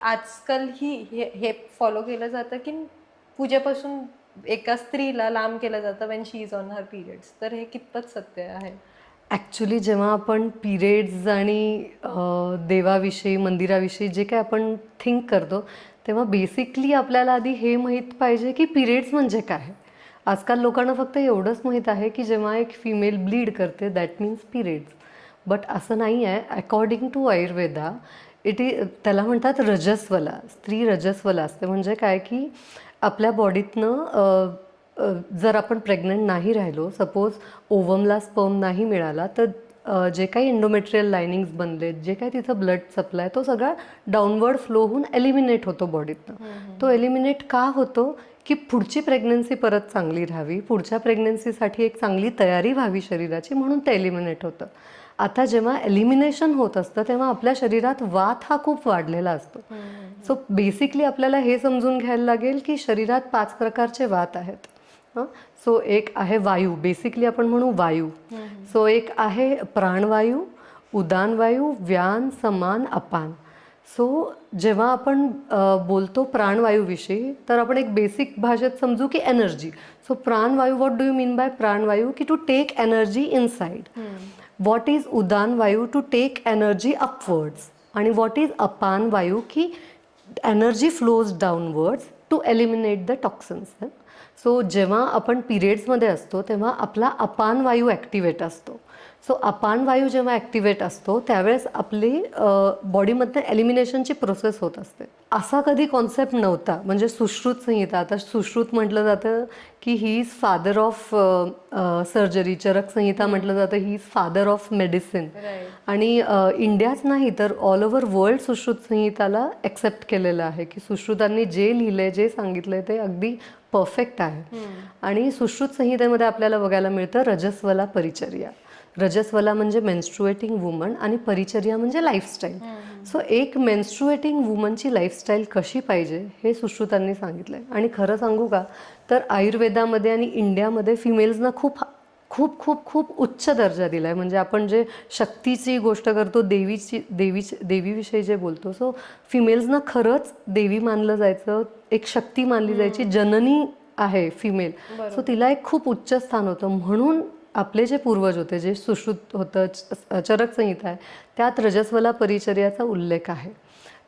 आजकाल ही हे हे फॉलो केलं जातं की पूजेपासून एका स्त्रीला लांब केलं जातं when she is on her periods तर हे कितपत सत्य आहे? ॲक्च्युली जेव्हा आपण पिरियड्स आणि देवाविषयी मंदिराविषयी जे काय आपण थिंक करतो तेव्हा बेसिकली आपल्याला आधी हे माहीत पाहिजे की पिरियड्स म्हणजे काय? आजकाल लोकांना फक्त एवढंच माहीत आहे की जेव्हा एक फिमेल ब्लीड करते दॅट मीन्स पिरियड्स बट असं नाही आहे अकॉर्डिंग टू आयुर्वेदा इट ई त्याला म्हणतात रजस्वला. स्त्री रजस्वला असते. म्हणजे काय की आपल्या बॉडीतनं जर आपण प्रेग्नंट नाही राहिलो सपोज ओवमला स्पर्म नाही मिळाला तर जे काही इंडोमेट्रियल लायनिंग्स बनलेत जे काही तिथं ब्लड सप्लाय तो सगळा डाऊनवर्ड फ्लो होऊन एलिमिनेट होतो बॉडीतनं तो एलिमिनेट का होतो? की पुढची प्रेग्नन्सी परत चांगली राहावी. पुढच्या प्रेग्नन्सीसाठी एक चांगली तयारी व्हावी शरीराची म्हणून ते एलिमिनेट होतं. आता जेव्हा एलिमिनेशन होत असतं तेव्हा आपल्या शरीरात वात हा खूप वाढलेला असतो. सो बेसिकली आपल्याला हे समजून घ्यायला लागेल की शरीरात पाच प्रकारचे वात आहेत. सो एक आहे वायू. बेसिकली आपण म्हणू वायू. सो एक आहे प्राणवायू उदानवायू व्यान समान अपान. सो जेव्हा आपण बोलतो प्राणवायूविषयी तर आपण एक बेसिक भाषेत समजू की energy so pranavayu what do you mean by pranavayu? की to take energy inside what is udan vayu to take energy upwards आणि व्हॉट इज अपान वायू की energy flows downwards to eliminate the toxins so जेव्हा आपण पिरियड्समध्ये असतो तेव्हा आपला अपान वायू ॲक्टिवेट असतो. सो अपान वायू जेव्हा ॲक्टिवेट असतो त्यावेळेस आपली बॉडीमधनं एलिमिनेशनची प्रोसेस होत असते. असा कधी कॉन्सेप्ट नव्हता. म्हणजे सुश्रुत संहिता. आता सुश्रुत म्हटलं जातं की he is father of surgery Charaka Samhita म्हटलं जातं he is father of medicine आणि इंडियाच नाही तर ऑल ओव्हर वर्ल्ड सुश्रुत संहिताला एक्सेप्ट केलेलं आहे की सुश्रुतांनी जे लिहिलंय जे सांगितलंय ते अगदी परफेक्ट आहे. आणि सुश्रुत संहितेमध्ये आपल्याला बघायला मिळतं रजस्वला परिचर्या. रजस्वला म्हणजे मेन्स्ट्रुएटिंग वुमन आणि परिचर्या म्हणजे लाईफस्टाईल सो एक मेन्स्ट्रुएटिंग वुमनची लाईफस्टाईल कशी पाहिजे हे सुश्रुतांनी सांगितलंय. आणि खरं सांगू का तर आयुर्वेदामध्ये आणि इंडियामध्ये फिमेल्सना खूप खूप खूप खूप उच्च दर्जा दिला आहे म्हणजे आपण जे शक्तीची गोष्ट करतो देवीची देवीची देवीविषयी जे बोलतो सो फिमेल्सना खरंच देवी मानलं जायचं एक शक्ती मानली जायची जननी आहे फिमेल सो तिला एक खूप उच्च स्थान होतं. म्हणून आपले जे पूर्वज होते जे सुश्रुत होतं च- चरक संहिता आहे त्यात रजस्वला परिचर्याचा उल्लेख आहे.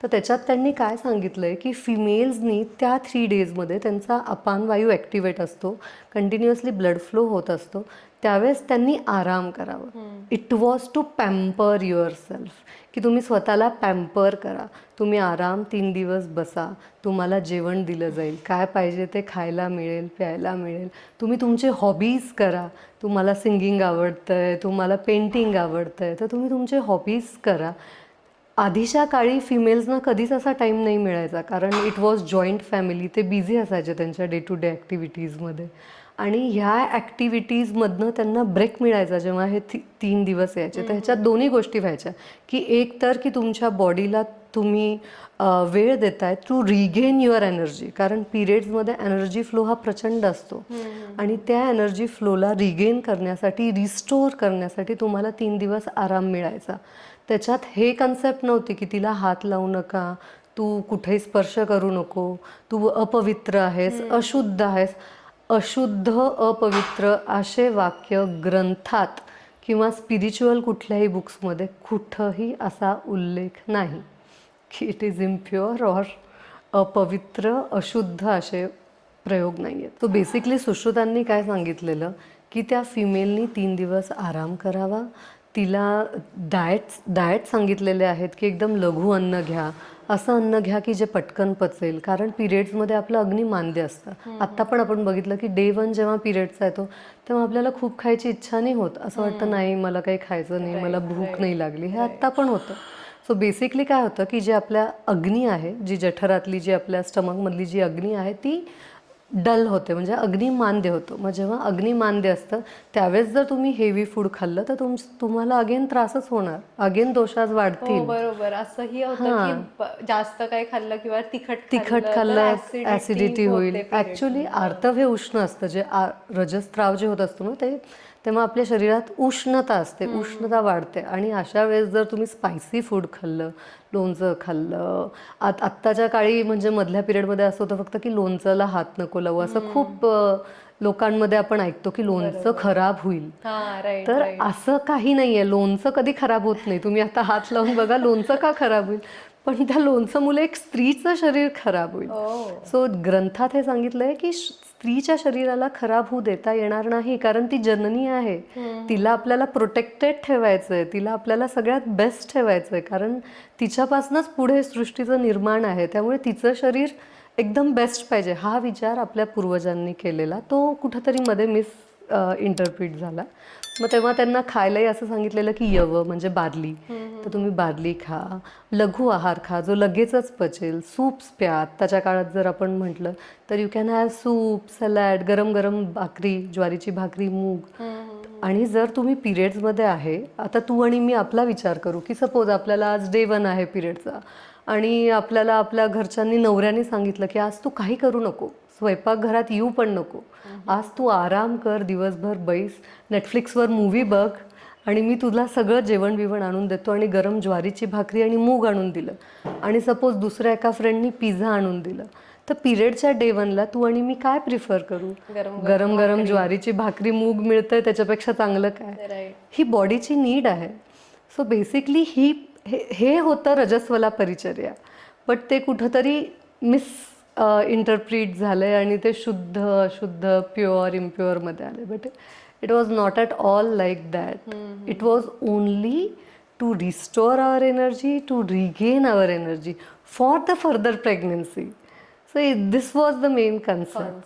तर त्याच्यात त्यांनी काय सांगितलं आहे की फिमेल्सनी त्या थ्री डेजमध्ये त्यांचा अपान वायू ॲक्टिवेट असतो कंटिन्युअसली ब्लड फ्लो होत असतो त्यावेळेस त्यांनी आराम करावं. It was to pamper yourself की तुम्ही स्वतःला पॅम्पर करा. तुम्ही आराम तीन दिवस बसा. तुम्हाला जेवण दिलं जाईल. काय पाहिजे ते खायला मिळेल प्यायला मिळेल. तुम्ही तुमचे हॉबीज करा. तुम्हाला सिंगिंग आवडतं आहे तुम्हाला पेंटिंग आवडतं आहे तर तुम्ही तुमचे हॉबीज करा. आधीच्या काळी फिमेल्सना कधीच असा टाईम नाही मिळायचा. कारण इट वॉज जॉईंट फॅमिली ते बिझी असायचे त्यांच्या डे टू डे ॲक्टिव्हिटीजमध्ये आणि ह्या ॲक्टिव्हिटीजमधनं त्यांना ब्रेक मिळायचा जेव्हा हे ती तीन दिवस यायचे तर ह्याच्यात दोन्ही गोष्टी व्हायच्या. की एक तर की तुमच्या बॉडीला तुम्ही वेळ देताय टू रिगेन युअर एनर्जी कारण पिरियड्समध्ये एनर्जी फ्लो हा प्रचंड असतो. आणि त्या एनर्जी फ्लोला रिगेन करण्यासाठी रिस्टोअर करण्यासाठी तुम्हाला तीन दिवस आराम मिळायचा. त्याच्यात हे कन्सेप्ट नव्हती की तिला हात लावू नका तू कुठेही स्पर्श करू नको तू अपवित्र आहेस अशुद्ध आहेस. अशुद्ध अपवित्र असे वाक्य ग्रंथात किंवा स्पिरिच्युअल कुठल्याही बुक्समध्ये कुठंही असा उल्लेख नाही. की इट इज इम्प्युअर ऑर अपवित्र अशुद्ध असे प्रयोग नाही आहेत तो बेसिकली सुश्रुतांनी काय सांगितलेलं? की त्या फिमेलनी तीन दिवस आराम करावा. तिला डाएट डाएट सांगितलेले आहेत की एकदम लघु अन्न घ्या असं अन्न घ्या की जे पटकन पचेल. कारण पिरियड्समध्ये आपलं अग्नी मांद्य असतं. आत्ता पण आपण बघितलं की डे वन जेव्हा पिरियड्स येतो तेव्हा आपल्याला खूप खायची इच्छा नाही होत. असं वाटतं नाही मला काही खायचं नाही मला भूक नाही लागली. हे आत्ता पण होतं. सो बेसिकली काय होतं की जे आपल्या अग्नी आहे जी जठरातली जी आपल्या स्टमकमधली जी अग्नी आहे ती डल होते म्हणजे अग्नी मांद्य होतो. मग जेव्हा अग्नी मांद्य असतं त्यावेळेस जर तुम्ही हेवी फूड खाल्लं तर तुम तुम्हाला अगेन त्रासच होणार. अगेन दोषाज हो वाढतील बरोबर. असंही होतं जास्त काही खाल्लं किंवा तिखट तिखट खाल्लं ऍसिडिटी होईल. ऍक्च्युली आर्तव हे उष्ण असतं. जे रजस्त्राव जे होत असतो ना ते तेव्हा आपल्या शरीरात उष्णता असते उष्णता वाढते. आणि अशा वेळेस जर तुम्ही स्पायसी फूड खाल्लं लोणचं खाल्लं आत आत्ताच्या काळी म्हणजे मधल्या पिरियडमध्ये असं होतं फक्त की लोणचं हात नको लावू. असं खूप लोकांमध्ये आपण ऐकतो की लोणचं खराब होईल. हा तर असं काही नाहीये. लोणचं कधी खराब होत नाही. तुम्ही आता हात लावून बघा लोणचं का खराब होईल? पण त्या लोणचंमुळे एक स्त्रीचं शरीर खराब होईल. सो ग्रंथात हे सांगितलंय की श- स्त्रीच्या शरीराला खराब होऊ देता येणार नाही कारण ती जननी आहे. तिला आपल्याला प्रोटेक्टेड ठेवायचंय तिला आपल्याला सगळ्यात बेस्ट ठेवायचंय कारण तिच्यापासूनच पुढे सृष्टीचं निर्माण आहे. त्यामुळे तिचं शरीर एकदम बेस्ट पाहिजे. हा विचार आपल्या पूर्वजांनी केलेला. तो कुठंतरी मध्ये मिस इंटरप्रिट झाला. मग तेव्हा त्यांना खायलाही असं सांगितलेलं की यव म्हणजे बार्ली. तर तुम्ही बार्ली खा. लघु आहार खा जो लगेचच पचेल. सूप्स प्या आत्ताच्या काळात जर आपण म्हटलं तर you can have soup salad गरम गरम भाकरी ज्वारीची भाकरी मूग. आणि जर तुम्ही पिरियड्समध्ये आहे आता तू आणि मी आपला विचार करू की सपोज आपल्याला आज डे वन आहे पिरियडचा आणि आपल्याला आपल्या घरच्यांनी नवऱ्याने सांगितलं की आज तू काही करू नको. स्वयंपाकघरात येऊ पण नको. आज तू आराम कर दिवसभर बैस. नेटफ्लिक्सवर मूवी बघ. आणि मी तुला सगळं जेवण बिवण आणून देतो आणि गरम ज्वारीची भाकरी आणि मूग आणून दिलं. आणि सपोज दुसऱ्या एका फ्रेंडनी पिझ्झा आणून दिलं. तर पिरियडच्या डे वनला तू आणि मी काय प्रिफर करू? गरम गरम ज्वारीची भाकरी मूग मिळतंय त्याच्यापेक्षा चांगलं काय? ही बॉडीची नीड आहे. सो बेसिकली ही हे हे होतं रजस्वला परिचर्या. बट ते कुठंतरी मिस इंटरप्रिट झालं आहे आणि ते शुद्ध अशुद्ध प्युअर इम्प्युअरमध्ये आले but it was not at all like that it was only to restore our energy to regain our energy for the further pregnancy so this was the main concern